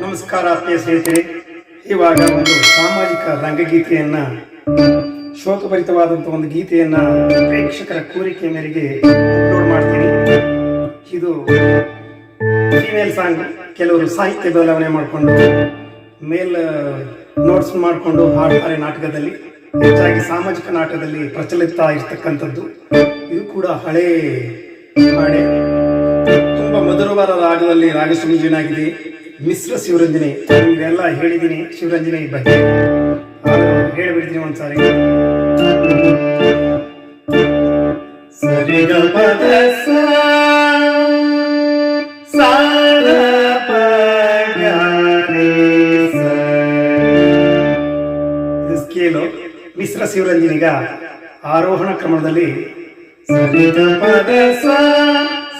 ನಮಸ್ಕಾರ ಆತ್ಮೀಯ ಸ್ನೇಹಿತರೆ. ಇವಾಗ ಒಂದು ಸಾಮಾಜಿಕ ರಂಗಗೀತೆಯನ್ನ ಶೋಕಭರಿತವಾದಂತಹ ಒಂದು ಗೀತೆಯನ್ನ ಪ್ರೇಕ್ಷಕರ ಕೋರಿಕೆ ಮೇರೆಗೆ ಅಪ್ಲೋಡ್ ಮಾಡ್ತೀನಿ. ಇದು ಫಿಮೇಲ್ ಸಾಂಗ್ ಕೆಲವರು ಸಾಹಿತ್ಯ ಬದಲಾವಣೆ ಮಾಡಿಕೊಂಡು ಮೇಲ್ ನೋಟ್ಸ್ ಮಾಡಿಕೊಂಡು ಹಾಡ್ತಾರೆ ನಾಟಕದಲ್ಲಿ. ಹೆಚ್ಚಾಗಿ ಸಾಮಾಜಿಕ ನಾಟಕದಲ್ಲಿ ಪ್ರಚಲಿತ ಇರ್ತಕ್ಕಂಥದ್ದು. ಇದು ಕೂಡ ಹಳೇ ಹಾಡೆ. ತುಂಬಾ ಮಧುರವಾದ ರಾಗದಲ್ಲಿ ರಾಗ ಸಂಯೋಜನಾಗಿದೆ ಮಿಶ್ರ ಶಿವರಂಜನೆ. ನಿಮಗೆಲ್ಲ ಹೇಳಿದ್ದೀನಿ ಶಿವರಂಜನೆ ಬಗ್ಗೆ. ಹೇಳಿಬಿಡ್ತೀನಿ ಒಂದ್ಸಾರಿ. ಸರಿ ಗ ಪದ ಸ, ಸಾ. ರ ಪ ಗ ಇದು ಸ್ಕೇಲು ಮಿಶ್ರ ಶಿವರಂಜನಿಗ ಆರೋಹಣ ಕ್ರಮದಲ್ಲಿ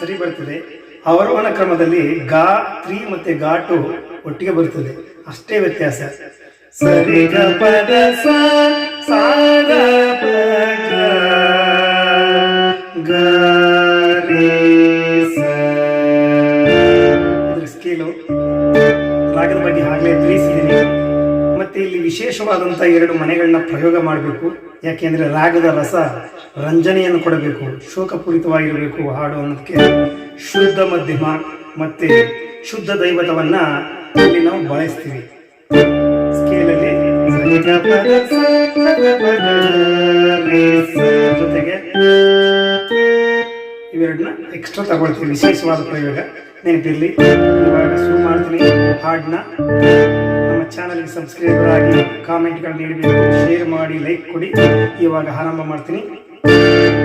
ಸರಿ ಬರ್ತದೆ. ಅವರೋಹಣ ಕ್ರಮದಲ್ಲಿ ಗಾ, ತ್ರೀ ಮತ್ತೆ ಗಾ ಟು ಒಟ್ಟಿಗೆ ಬರುತ್ತದೆ. ಅಷ್ಟೇ ವ್ಯತ್ಯಾಸ. ಗ ಸ್ಕೇಲು ರಾಗದ ಬಗ್ಗೆ ಆಗ್ಲೇ ತಿಳಿಸಿ. ವಿಶೇಷವಾದಂಥ ಎರಡು ಮನೆಗಳನ್ನ ಪ್ರಯೋಗ ಮಾಡಬೇಕು. ಯಾಕೆಂದ್ರೆ ರಾಗದ ರಸ ರಂಜನೆಯನ್ನು ಕೊಡಬೇಕು, ಶೋಕಪೂರಿತವಾಗಿರಬೇಕು ಹಾಡು ಅನ್ನೋದಕ್ಕೆ. ಶುದ್ಧ ಮಧ್ಯಮ ಮತ್ತೆ ಶುದ್ಧ ದೈವತವನ್ನ ಇಲ್ಲಿ ನಾವು ಬಳಸ್ತೀವಿ. ಸ್ಕೇಲಲ್ಲಿ ಜೊತೆಗೆ ಇವೆರಡನ್ನ ಎಕ್ಸ್ಟ್ರಾ ತಗೊಳ್ತೀವಿ. ವಿಶೇಷವಾದ ಪ್ರಯೋಗ. ನೆನಪಿರಲಿ. ಇವಾಗ ಶುರು ಮಾಡ್ತೀನಿ. ಹಾಡನ್ನ. ಚಾನಲ್ಗೆ ಸಬ್ಸ್ಕ್ರೈಬರ್ ಆಗಿ ಕಾಮೆಂಟ್ಗಳು ನೀಡಬೇಕು. ಶೇರ್ ಮಾಡಿ ಲೈಕ್ ಕೊಡಿ. ಇವಾಗ ಆರಂಭ ಮಾಡ್ತೀನಿ.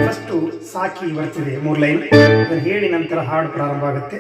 ಫಸ್ಟ್ ಸಾಕಿ ಬರ್ತಿದೆ ಮೂರು ಲೈನ್ ಅದನ್ನು ಹೇಳಿ ನಂತರ ಹಾಡು ಪ್ರಾರಂಭ ಆಗುತ್ತೆ.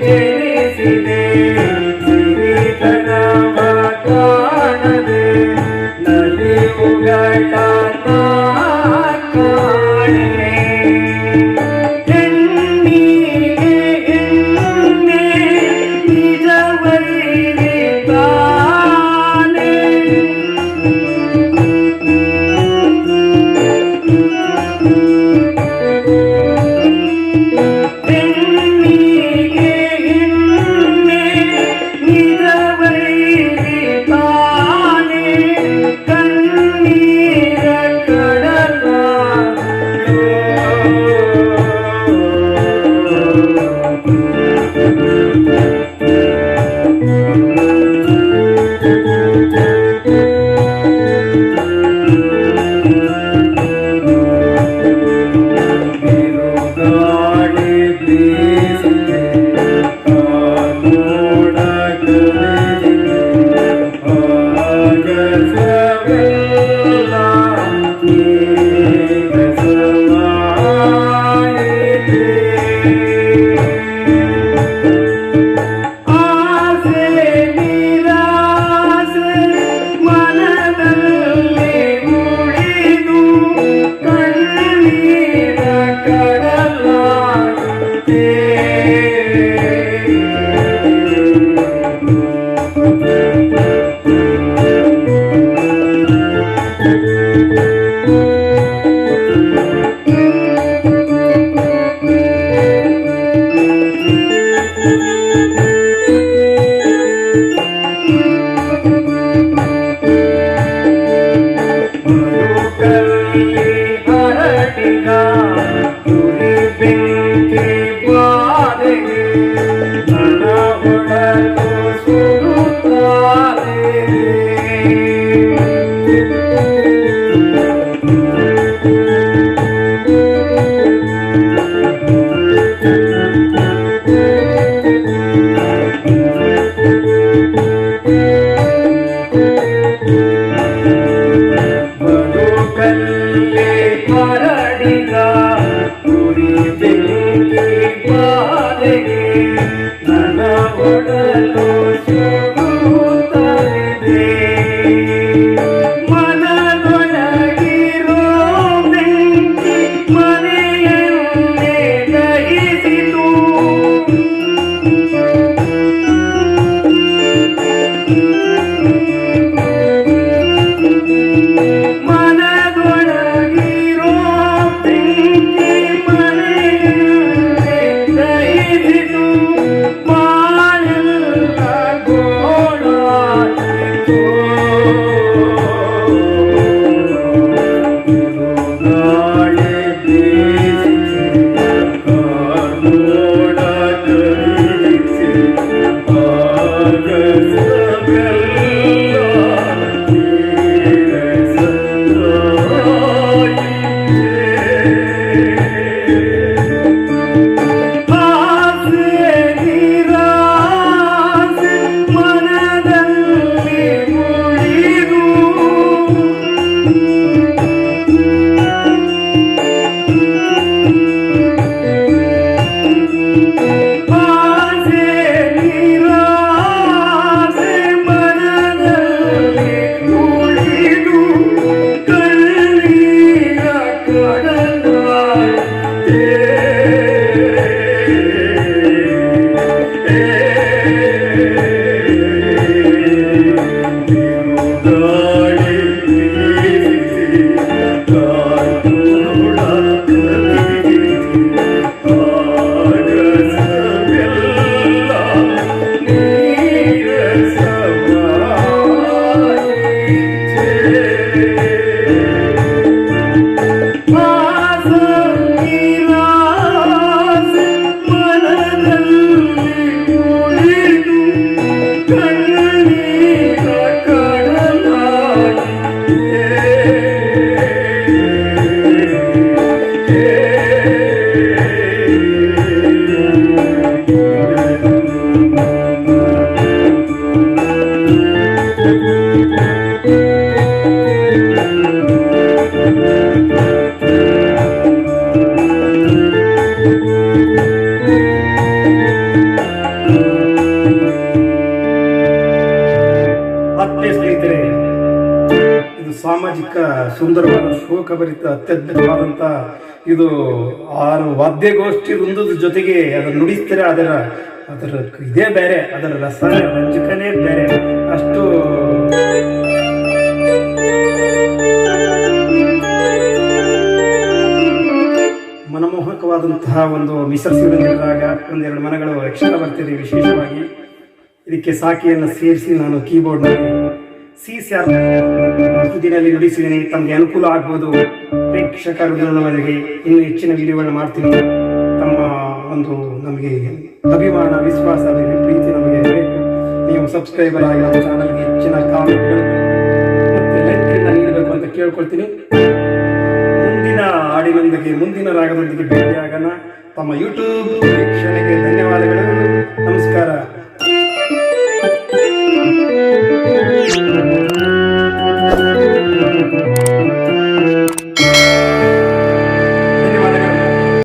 Yeah. Thank you. ಇದು ಸಾಮಾಜಿಕ ಸುಂದರವಾದ ಶೋಕಭರಿತ ಅತ್ಯದ್ಭುತವಾದಂಥ ಇದು ಆರು ವಾದ್ಯಗೋಷ್ಠಿ ವೃಂದದ ಜೊತೆಗೆ ಅದನ್ನು ನುಡಿಸ್ತಾರೆ. ಅದರ ಅದರ ಇದೇ ಬೇರೆ, ಅದರ ರಸ ರಂಜಕನೇ ಬೇರೆ. ಅಷ್ಟು ಮನಮೋಹಕವಾದಂತಹ ಒಂದು ಮಿಶ್ರಸಿದಾಗ ಒಂದೆರಡು ಮನಗಳು ಯಕ್ಷಗಾನ ಬರ್ತಿದೆ ವಿಶೇಷವಾಗಿ. ಇದಕ್ಕೆ ಸಾಕಿಯನ್ನು ಸೇರಿಸಿ ನಾನು ಕೀಬೋರ್ಡ್ನಲ್ಲಿ ಸಿ ಸ್ಯಾರ್ ಸುದ್ದಿನಲ್ಲಿ ನುಡಿಸಿದ್ದೀನಿ ತಮಗೆ ಅನುಕೂಲ ಆಗ್ಬೋದು. ಪ್ರೇಕ್ಷಕರು ನಮಗೆ ಇನ್ನೂ ಹೆಚ್ಚಿನ ವಿಡಿಯೋಗಳನ್ನ ಮಾಡ್ತೀನಿ. ತಮ್ಮ ಒಂದು ನಮಗೆ ಅಭಿಮಾನ, ವಿಶ್ವಾಸ ಪ್ರೀತಿ ನಮಗೆ ಬೇಕು ನೀವು ಸಬ್ಸ್ಕ್ರೈಬರ್ ಆಗಿ ನಮ್ಮ ಚಾನಲ್ಗೆ ಹೆಚ್ಚಿನ ಕಾಮೆಂಟ್ಗಳು ನೀಡಬೇಕು ಅಂತ ಕೇಳ್ಕೊಳ್ತೀನಿ. ಮುಂದಿನ ಹಾಡಿನೊಂದಿಗೆ ಮುಂದಿನ ರಾಗದೊಂದಿಗೆ ಭೇಟಿಯಾಗೋಣ. ತಮ್ಮ ಯೂಟ್ಯೂಬ್